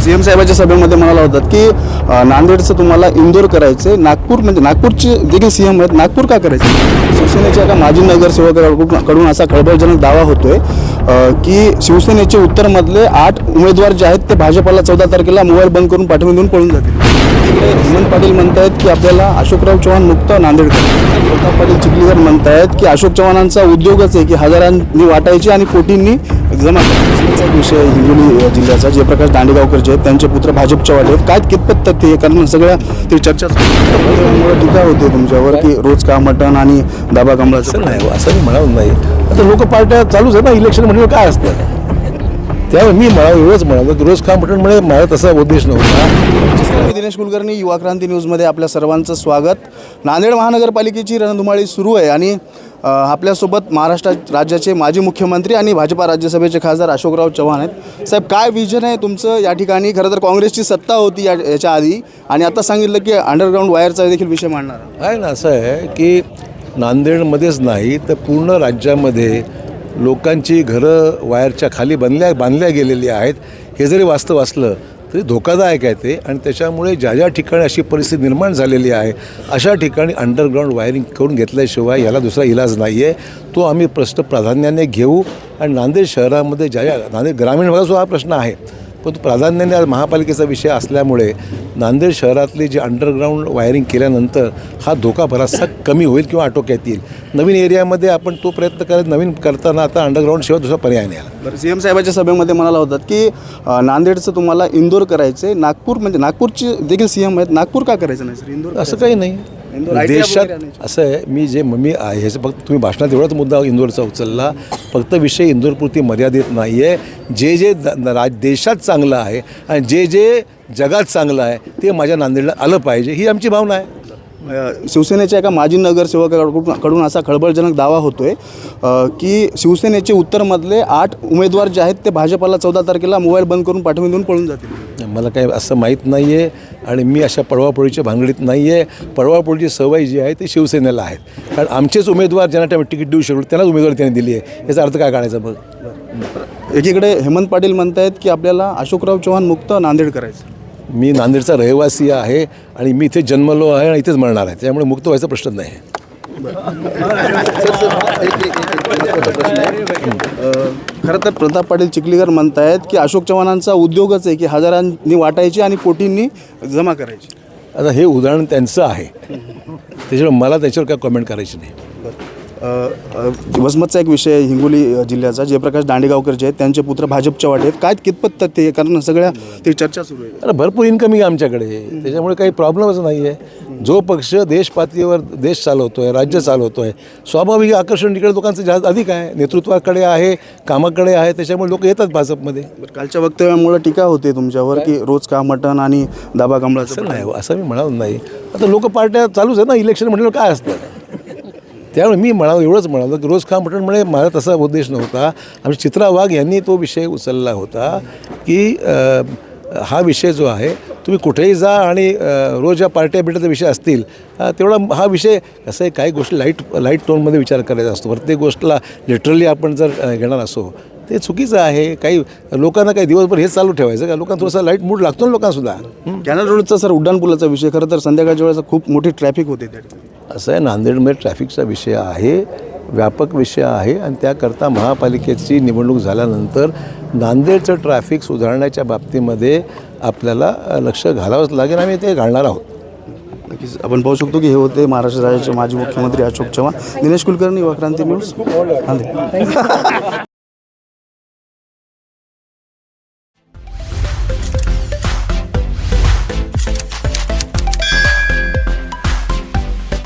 C M साहेबांच्या सभेमध्ये म्हणाला होतात की नांदेडचं तुम्हाला इंदोर करायचं नागपूर म्हणजे नागपूरचे देखील सी एम आहेत नागपूर का करायचं शिवसेनेच्या एका माजी नगरसेवकाकडून असा खळबळजनक दावा होतोय. की शिवसेनेचे उत्तरमधले आठ उमेदवार जे आहेत ते भाजपाला चौदा तारखेला मोबाईल बंद करून पाठवून देऊन पळून जातील. तिकडे हेमंत पाटील म्हणतायत की आपल्याला अशोकराव चव्हाण मुक्त नांदेड करायचं. प्रताप पाटील चिखलीकर म्हणतायत की अशोक चव्हाणांचा उद्योगच आहे की हजारांनी वाटायची आणि कोटींनी जमा करायची. विषय हिंगोली जिल्ह्याचा. जयप्रकाश दांडेगावकर जे आहेत त्यांचे पुत्र भाजपच्या वाटे आहेत. काय कितपत तथ्य आहे? कारण सगळ्या ते चर्चा टीका होते तुमच्यावर की रोज का मटण आणि दाबा असं कमळाचं नाही हो, असं मी म्हणाल नाही आता लोक पार्ट्या चालूच आहे ना इलेक्शन म्हणजे काय असतं? त्यामुळे मी म्हणावं एवढंच म्हणालो की रोज काम म्हणजे माझा तसा उद्देश नव्हता. मी दिनेश कुलकर्णी युवा क्रांती न्यूजमध्ये आपल्या सर्वांचं स्वागत. नांदेड महानगरपालिकेची रणधुमाळी सुरू आहे आणि आपल्यासोबत महाराष्ट्र राज्याचे माजी मुख्यमंत्री आणि भाजपा राज्यसभेचे खासदार अशोकराव चव्हाण आहेत. साहेब काय विजन आहे तुमचं या ठिकाणी? खरं तर काँग्रेसची सत्ता होती या याच्या आधी. आणि आता सांगितलं की अंडरग्राऊंड वायरचा देखील विषय मांडणार. आहे ना असं आहे की नांदेडमध्येच नाही तर पूर्ण राज्यामध्ये लोकांची घरं वायरच्या खाली बांधल्या बांधल्या गेलेली आहेत. हे जरी वास्तव असलं तरी धोकादायक आहे ते आणि त्याच्यामुळे ज्या ज्या ठिकाणी अशी परिस्थिती निर्माण झालेली आहे अशा ठिकाणी अंडरग्राऊंड वायरिंग करून घेतल्याशिवाय याला दुसरा इलाज नाही आहे तो आम्ही प्रश्न प्राधान्याने घेऊ आणि नांदेड शहरामध्ये ज्या ज्या नांदेड ग्रामीण भागात सुद्धा हा प्रश्न आहे. पण तो प्राधान्याने आज महापालिकेचा विषय असल्यामुळे नांदेड शहरातली जी अंडरग्राऊंड वायरिंग केल्यानंतर हा धोका बराचसा कमी होईल किंवा आटोक्यात येईल. नवीन एरियामध्ये आपण तो प्रयत्न करत नवीन करताना आता अंडरग्राऊंड शिवाय दुसरा पर्याय नाही आला. बरं सी एम साहेबांच्या सभेमध्ये म्हणाला होतात की अ, नांदेडचं तुम्हाला इंदोर करायचं आहे नागपूर म्हणजे नागपूरचे देखील सी एम आहेत. नागपूर का करायचं नाही सर? इंदोर असं काही नाही. देशात. असं आहे मी जे मी ह्याचं फक्त तुम्ही भाषणात एवढाच मुद्दा इंदोरचा उचलला. फक्त विषय इंदोरपुरती मर्यादित नाही आहे जे जे राज देशात चांगलं आहे आणि जे जे जगात चांगलं आहे ते माझ्या नांदेडला आलं पाहिजे ही आमची भावना आहे. शिवसेनेच्या एका माजी नगरसेवकाकडून कडून असा खळबळजनक दावा होतोय अ, की शिवसेनेचे उत्तरमधले आठ उमेदवार जे आहेत ते भाजपाला चौदा तारखेला मोबाईल बंद करून पाठवून देऊन पळून जातील. मला काही असं माहीत नाही आहे आणि मी अशा पडवापोळीच्या भानगडीत नाही आहे पडवापोळीची सवय जी आहे ती शिवसेनेला आहेत कारण आमचेच उमेदवार ज्यांना त्या तिकीट देऊ शकलो त्यांनाच उमेदवारी त्यांनी दिली आहे. याचा अर्थ काय काढायचा मग एकीकडे हेमंत पाटील म्हणतायत की आपल्याला अशोकराव चव्हाण मुक्त नांदेड करायचं. मी नांदेडचा रहिवासी आहे आणि मी इथे जन्मलो आहे आणि इथेच मरणार आहे. त्यामुळे मुक्त व्हायचा प्रश्न नाही. खरं तर प्रताप पाटील चिखलीकर म्हणतायत की अशोक चव्हाणांचा उद्योगच आहे की हजारांनी वाटायची आणि कोटींनी जमा करायची. आता हे उदाहरण त्यांचं आहे. त्याच्यामुळे मला त्याच्यावर काय कमेंट करायची नाही. वसमतचा एक विषय हिंगोली जिल्ह्याचा जयप्रकाश दांडेगावकर जे आहेत त्यांचे पुत्र भाजपच्या वाटे आहेत. काय कितपत आहे कारण सगळ्या ती चर्चा सुरू आहे. अरे भरपूर इन्कमिंग आहे आमच्याकडे. त्याच्यामुळे काही प्रॉब्लेमच नाही आहे जो पक्ष देश पातळीवर देश चालवतो आहे राज्य चालवतो आहे स्वाभाविक आकर्षण इकडे लोकांचं जास्त अधिक आहे. नेतृत्वाकडे आहे कामाकडे आहे त्याच्यामुळे लोक येतात भाजपमध्ये. कालच्या वक्तव्यामुळे टीका होते तुमच्यावर की रोज का मटण आणि दाबा कमळाचं असं नाही हो, असं मी म्हणालो नाही. आता लोक पार्ट्या चालूच आहे ना इलेक्शन म्हटलं काय असतं? त्यामुळे मी म्हणालो एवढंच म्हणालो की रोज काम मटण म्हणजे माझा तसा उद्देश नव्हता. आमच्या चित्रा वाघ यांनी तो विषय उचलला होता की हा विषय जो आहे तुम्ही कुठेही जा आणि रोज या पार्ट्या बिट्याचा विषय असतील तेवढा हा विषय कसं आहे काही गोष्टी लाइट लाइट टोनमध्ये विचार करायचा असतो. प्रत्येक गोष्टला लिटरली आपण जर घेणार असो ते चुकीचं आहे. काही लोकांना काही दिवसभर हेच चालू ठेवायचं का? लोकांना थोडासा लाइट मूड लागतो ना लोकांसुद्धा. कॅनल रोडचा सर उड्डाणपुलाचा विषय. खरं तर संध्याकाळच्या वेळेस खूप मोठी ट्रॅफिक होते त्या ठिकाणी असं आहे नांदेडमध्ये ट्रॅफिकचा विषय आहे व्यापक विषय आहे आणि त्याकरता महापालिकेची निवडणूक झाल्यानंतर नांदेडचं ट्रॅफिक सुधारण्याच्या बाबतीमध्ये आपल्याला लक्ष घालावंच लागेल. आणि ते घालणार आहोत. नक्कीच. आपण पाहू शकतो की हे होते महाराष्ट्र राज्याचे माजी मुख्यमंत्री अशोक चव्हाण. दिनेश कुलकर्णी युवा क्रांती न्यूज नांदेड.